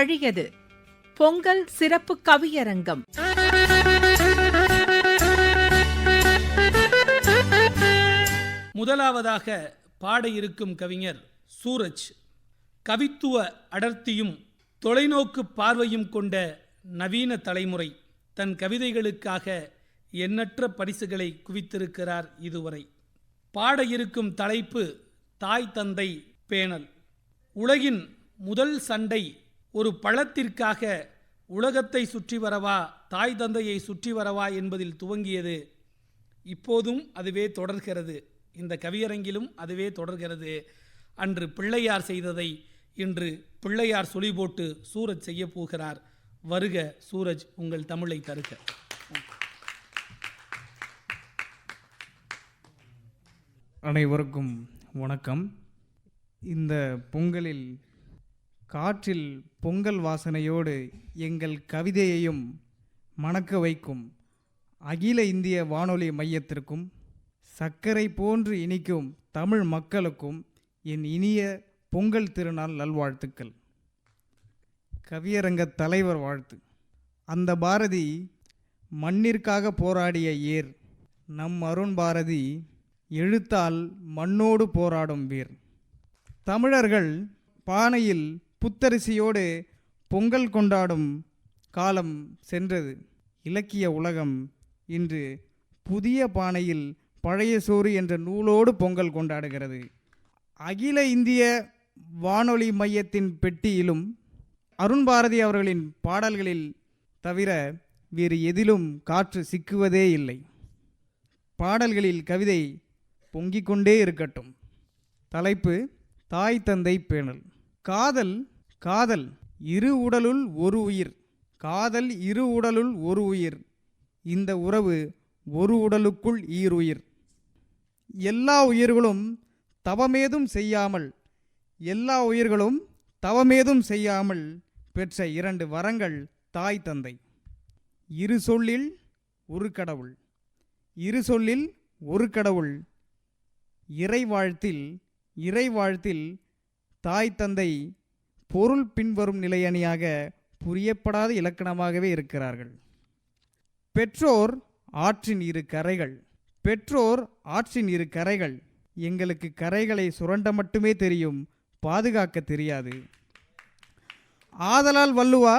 வழியது. பொங்கல் சிறப்பு கவியரங்கம். முதலாவதாக பாட இருக்கும் கவிஞர் சூரஜ். கவித்துவ அடர்த்தியும் தொலைநோக்கு பார்வையும் கொண்ட நவீன தலைமுறை தன் கவிதைகளுக்காக எண்ணற்ற பரிசுகளை குவித்திருக்கிறார் இதுவரை. பாட இருக்கும் தலைப்பு தாய் தந்தை பேணல். உலகின் முதல் சண்டை ஒரு பழத்திற்காக உலகத்தை சுற்றி வரவா தாய் தந்தையை சுற்றி வரவா என்பதில் துவங்கியது. இப்போதும் அதுவே தொடர்கிறது. இந்த கவியரங்கிலும் அதுவே தொடர்கிறது. அன்று பிள்ளையார் செய்ததை இன்று பிள்ளையார் சொலி போட்டு சூரஜ் செய்ய போகிறார். வருக சூரஜ் உங்கள் தமிழை தருக. அனைவருக்கும் வணக்கம். இந்த பொங்கலில் காற்றில் பொங்கல் வாசனையோடு எங்கள் கவிதையையும் மணக்க வைக்கும் அகில இந்திய வானொலி மையத்திற்கும் சர்க்கரை போன்று இனிக்கும் தமிழ் மக்களுக்கும் என் இனிய பொங்கல் திருநாள் நல்வாழ்த்துக்கள். கவியரங்க தலைவர் வாழ்த்து. அந்த பாரதி மண்ணிற்காக போராடிய ஏர் நம் அருண் பாரதி எழுத்தால் மண்ணோடு போராடும் வீர். தமிழர்கள் பானையில் புத்தரிசியோடு பொங்கல் கொண்டாடும் காலம் சென்றது. இலக்கிய உலகம் இன்று புதிய பானையில் பழைய சோறு என்ற நூலோடு பொங்கல் கொண்டாடுகிறது. அகில இந்திய வானொலி மையத்தின் பெட்டியிலும் அருண் பாரதி அவர்களின் பாடல்களில் தவிர வேறு எதிலும் காற்று சிக்குவதே இல்லை. பாடல்களில் கவிதை பொங்கிக் கொண்டே இருக்கட்டும். தலைப்பு தாய் தந்தை பேணல். காதல் காதல் இரு உடலுள் ஒரு உயிர். காதல் இரு உடலுள் ஒரு உயிர். இந்த உறவு ஒரு உடலுக்குள் ஈருயிர் எல்லா உயிர்களும் தவமேதும் செய்யாமல் எல்லா உயிர்களும் தவமேதும் செய்யாமல் பெற்ற இரண்டு வரங்கள் தாய் தந்தை. இரு சொல்லில் ஒரு கடவுள். இரு சொல்லில் ஒரு கடவுள். இறை வாழ்த்தில் இறை வாழ்த்தில் தாய் தந்தை பொருள் பின்வரும் நிலையணியாக புரியப்படாத இலக்கணமாகவே இருக்கிறார்கள். பெற்றோர் ஆற்றின் இரு கரைகள். பெற்றோர் ஆற்றின் இரு கரைகள். எங்களுக்கு கரைகளை சுரண்ட மட்டுமே தெரியும் பாதுகாக்க தெரியாது. ஆதலால் வள்ளுவா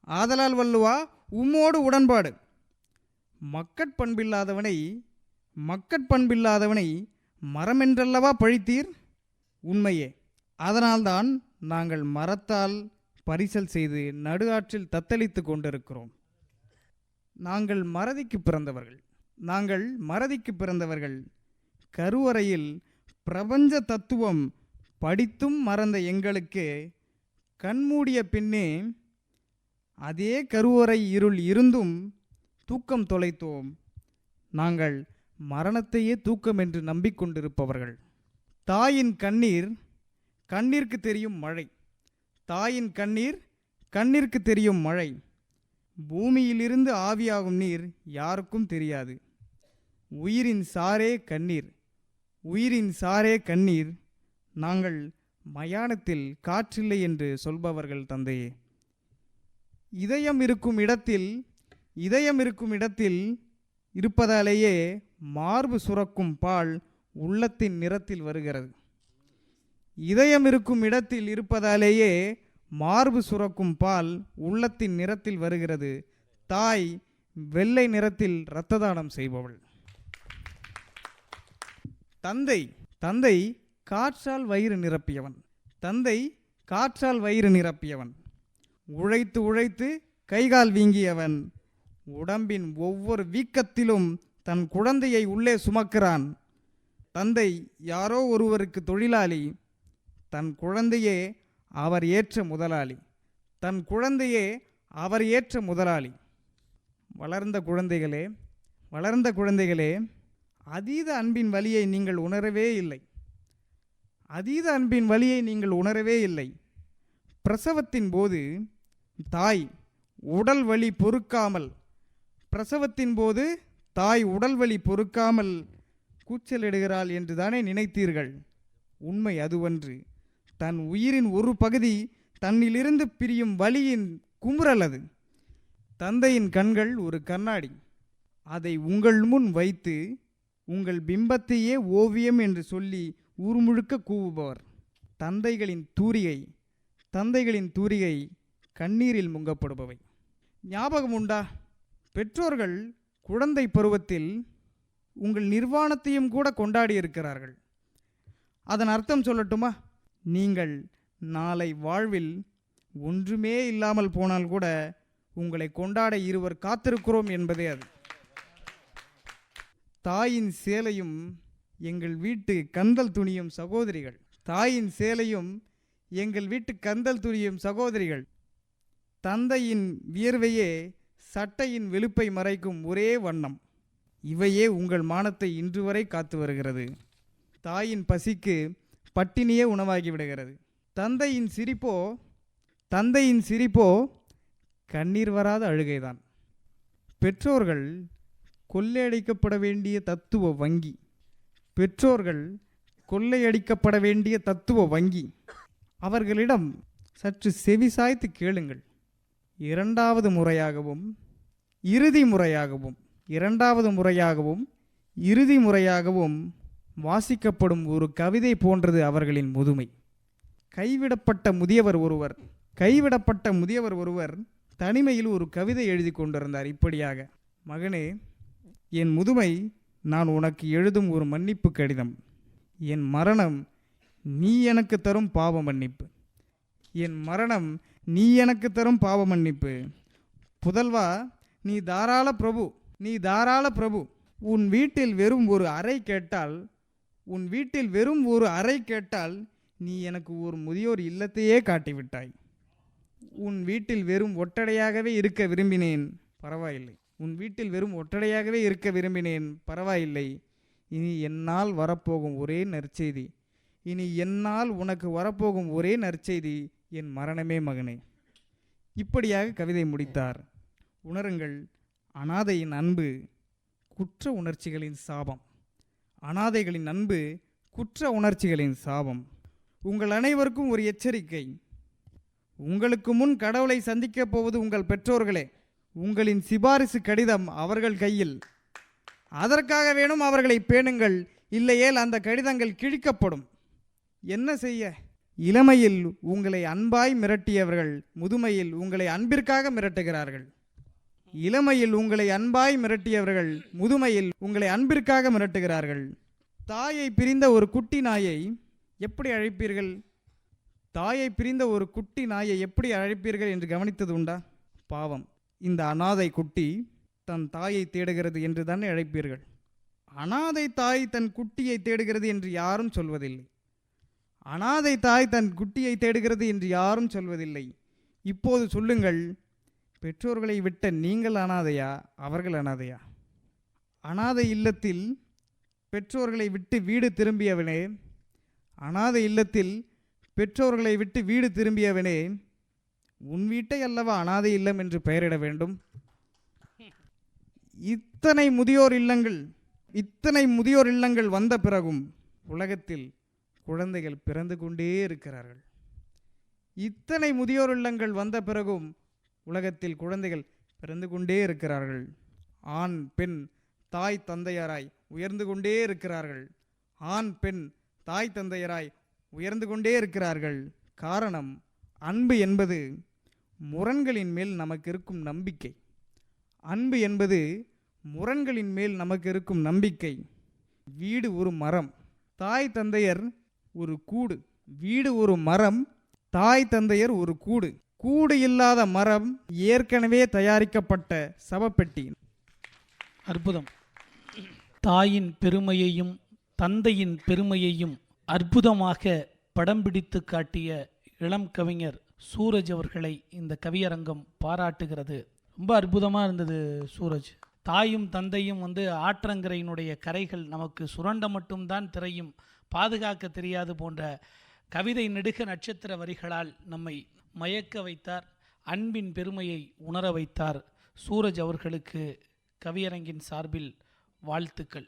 ஆதலால் வள்ளுவா உம்மோடு உடன்பாடு. மக்கட்பண்பில்லாதவனை மக்கட்பண்பில்லாதவனை மரமென்றல்லவா பழித்தீர்? உண்மையே. அதனால்தான் நாங்கள் மரத்தால் பரிசல் செய்து நடு ஆற்றில் தத்தளித்து கொண்டிருக்கிறோம். நாங்கள் மறதிக்கு பிறந்தவர்கள். நாங்கள் மறதிக்கு பிறந்தவர்கள். கருவறையில் பிரபஞ்ச தத்துவம் படித்தும் மறந்த எங்களுக்கு கண்மூடிய பின்னே அதே கருவறை இருள் இருந்தும் தூக்கம் தொலைத்தோம். நாங்கள் மரணத்தையே தூக்கம் என்று நம்பிக்கொண்டிருப்பவர்கள். தாயின் கண்ணீர் கண்ணிற்கு தெரியும் மழை. தாயின் கண்ணீர் கண்ணிற்கு தெரியும் மழை. பூமியிலிருந்து ஆவியாகும் நீர் யாருக்கும் தெரியாது. உயிரின் சாரே கண்ணீர். உயிரின் சாரே கண்ணீர். நாங்கள் மயானத்தில் காற்றில்லை என்று சொல்பவர்கள் தந்தையே. இதயம் இருக்கும் இடத்தில் இதயம் இருக்கும் இடத்தில் இருப்பதாலேயே மார்பு சுரக்கும் பால் உள்ளத்தின் நிறத்தில் வருகிறது. இதயம் இருக்கும் இடத்தில் இருப்பதாலேயே மார்பு சுரக்கும் பால் உள்ளத்தின் நிறத்தில் வருகிறது. தாய் வெள்ளை நிறத்தில் இரத்த தானம் செய்பவள். தந்தை தந்தை காற்றால் வயிறு நிரப்பியவன். தந்தை காற்றால் வயிறு நிரப்பியவன். உழைத்து உழைத்து கைகால் வீங்கியவன். உடம்பின் ஒவ்வொரு வீக்கத்திலும் தன் குழந்தையை உள்ளே சுமக்கிறான். தந்தை யாரோ ஒருவருக்கு தொழிலாளி தன் குழந்தையே அவர் ஏற்ற முதலாளி. தன் குழந்தையே அவர் ஏற்ற முதலாளி. வளர்ந்த குழந்தைகளே வளர்ந்த குழந்தைகளே அதீத அன்பின் வலியை நீங்கள் உணரவே இல்லை. அதீத அன்பின் வலியை நீங்கள் உணரவே இல்லை. பிரசவத்தின் போது தாய் உடல் வலி பொறுக்காமல் பிரசவத்தின் போது தாய் உடல் வலி பொறுக்காமல் கூச்சலிடுகிறாள் என்று தானே நினைத்தீர்கள்? உண்மை அதுவன்று. தன் உயிரின் ஒரு பகுதி தன்னிலிருந்து பிரியும் வலியின் குமுறல் அது தந்தையின் கண்கள் ஒரு கண்ணாடி. அதை உங்கள் முன் வைத்து உங்கள் பிம்பத்தையே ஓவியம் என்று சொல்லி ஊர் முழுக்க கூவுபவர். தந்தைகளின் தூரிகை தந்தைகளின் தூரிகை கண்ணீரில் முங்கப்படுபவை. ஞாபகம் உண்டா பெற்றோர்கள் குழந்தை பருவத்தில் உங்கள் நிர்வாணத்தையும் கூட கொண்டாடி இருக்கிறார்கள். அதன் அர்த்தம் சொல்லட்டுமா? நீங்கள் நாளை வாழ்வில் ஒன்றுமே இல்லாமல் போனால் கூட உங்களை கொண்டாட இருவர் காத்திருக்கிறோம் என்பதே அது. தாயின் சேலையும் எங்கள் வீட்டு கந்தல் துணியும் சகோதரிகள். தாயின் சேலையும் எங்கள் வீட்டு கந்தல் துணியும் சகோதரிகள். தந்தையின் வியர்வையே சட்டையின் வெளுப்பை மறைக்கும் ஒரே வண்ணம். இவையே உங்கள் மானத்தை இன்று வரை காத்து வருகிறது. தாயின் பசிக்கு பட்டினியே உணவாகி விடுகிறது. தந்தையின் சிரிப்போ தந்தையின் சிரிப்போ கண்ணீர் வராத அழுகைதான். பெற்றோர்கள் கொள்ளையடிக்கப்பட வேண்டிய தத்துவ வங்கி. பெற்றோர்கள் கொள்ளையடிக்கப்பட வேண்டிய தத்துவ வங்கி. அவர்களிடம் சற்று செவி சாய்த்து கேளுங்கள். இரண்டாவது முறையாகவும் இறுதி முறையாகவும் இரண்டாவது முறையாகவும் இறுதி முறையாகவும் வாசிக்கப்படும் ஒரு கவிதை போன்றது அவர்களின் முதுமை. கைவிடப்பட்ட முதியவர் ஒருவர் கைவிடப்பட்ட முதியவர் ஒருவர் தனிமையில் ஒரு கவிதை எழுதி கொண்டிருந்தார் இப்படியாக. மகனே என் முதுமை நான் உனக்கு எழுதும் ஒரு மன்னிப்பு கடிதம். என் மரணம் நீ எனக்கு தரும் பாவ மன்னிப்பு. என் மரணம் நீ எனக்கு தரும் பாவ மன்னிப்பு. புதல்வா நீ தாராள பிரபு நீ தாராள பிரபு. உன் வீட்டில் வெறும் ஒரு அறை கேட்டால் உன் வீட்டில் வெறும் ஒரு அறை கேட்டால் நீ எனக்கு ஒரு முதியோர் இல்லத்தையே காட்டிவிட்டாய். உன் வீட்டில் வெறும் ஒட்டடையாகவே இருக்க விரும்பினேன். பரவாயில்லை. உன் வீட்டில் வெறும் ஒட்டடையாகவே இருக்க விரும்பினேன். பரவாயில்லை. இனி என்னால் வரப்போகும் ஒரே நற்செய்தி. இனி என்னால் உனக்கு வரப்போகும் ஒரே நற்செய்தி என் மரணமே மகனே. இப்படியாக கவிதை முடித்தார். உணருங்கள். அனாதையின் அன்பு குற்ற உணர்ச்சிகளின் சாபம். அனாதைகளின் அன்பு குற்ற உணர்ச்சிகளின் சாபம். உங்கள் அனைவருக்கும் ஒரு எச்சரிக்கை. உங்களுக்கு முன் கடவுளை சந்திக்கப் போவது உங்கள் பெற்றோர்களே. உங்களின் சிபாரிசு கடிதம் அவர்கள் கையில். அதற்காக வேணும் அவர்களை பேணுங்கள். இல்லையேல் அந்த கடிதங்கள் கிழிக்கப்படும். என்ன செய்ய? இளமையில் உங்களை அன்பாய் மிரட்டியவர்கள் முதுமையில் உங்களை அன்பிற்காக மிரட்டுகிறார்கள். இளமையில் உங்களை அன்பாய் மிரட்டியவர்கள் முதுமையில் உங்களை அன்பிற்காக மிரட்டுகிறார்கள். தாயை பிரிந்த ஒரு குட்டி நாயை எப்படி அழைப்பீர்கள்? தாயை பிரிந்த ஒரு குட்டி நாயை எப்படி அழைப்பீர்கள் என்று கவனித்தது உண்டா? பாவம். இந்த அனாதை குட்டி தன் தாயை தேடுகிறது என்று தானே அழைப்பீர்கள். அனாதை தாய் தன் குட்டியை தேடுகிறது என்று யாரும் சொல்வதில்லை. அனாதை தாய் தன் குட்டியை தேடுகிறது என்று யாரும் சொல்வதில்லை. இப்போது சொல்லுங்கள் பெற்றோர்களை விட்ட நீங்கள் அனாதையா? அவர்கள் அனாதையா? அனாதை இல்லத்தில் பெற்றோர்களை விட்டு வீடு திரும்பியவனே. அனாதை இல்லத்தில் பெற்றோர்களை விட்டு வீடு திரும்பியவனே. உன் வீட்டை அல்லவா அனாதை இல்லம் என்று பெயரிட வேண்டும்? இத்தனை முதியோர் இல்லங்கள் இத்தனை முதியோர் இல்லங்கள் வந்த பிறகும் உலகத்தில் குழந்தைகள் பிறந்து கொண்டே இருக்கிறார்கள். இத்தனை முதியோர் இல்லங்கள் வந்த பிறகும் உலகத்தில் குழந்தைகள் பிறந்து கொண்டே இருக்கிறார்கள். ஆண் பெண் தாய் தந்தையராய் உயர்ந்து கொண்டே இருக்கிறார்கள். ஆண் பெண் தாய் தந்தையராய் உயர்ந்து கொண்டே இருக்கிறார்கள். காரணம் அன்பு என்பது முரண்களின் மேல் நமக்கு இருக்கும் நம்பிக்கை. அன்பு என்பது முரண்களின் மேல் நமக்கு இருக்கும் நம்பிக்கை. வீடு ஒரு மரம் தாய் தந்தையர் ஒரு கூடு. வீடு ஒரு மரம் தாய் தந்தையர் ஒரு கூடு. கூடு இல்லாத மரம் ஏற்கனவே தயாரிக்கப்பட்ட சவப்பெட்டி. அற்புதம். தாயின் பெருமையையும் தந்தையின் பெருமையையும் அற்புதமாக படம் பிடித்து காட்டிய இளம் கவிஞர் சூரஜ் அவர்களை இந்த கவியரங்கம் பாராட்டுகிறது. ரொம்ப அற்புதமாக இருந்தது சூரஜ். தாயும் தந்தையும் வந்து ஆற்றங்கரையினுடைய கரைகள் நமக்கு சுரண்ட மட்டும்தான் திரையும் பாதுகாக்க தெரியாது போன்ற கவிதை நெடுக நட்சத்திர வரிகளால் நம்மை மயக்க வைத்தார் அன்பின் பெருமையை உணர வைத்தார் சூரஜ் அவர்களுக்கு கவியரங்கின் சார்பில் வாழ்த்துக்கள்.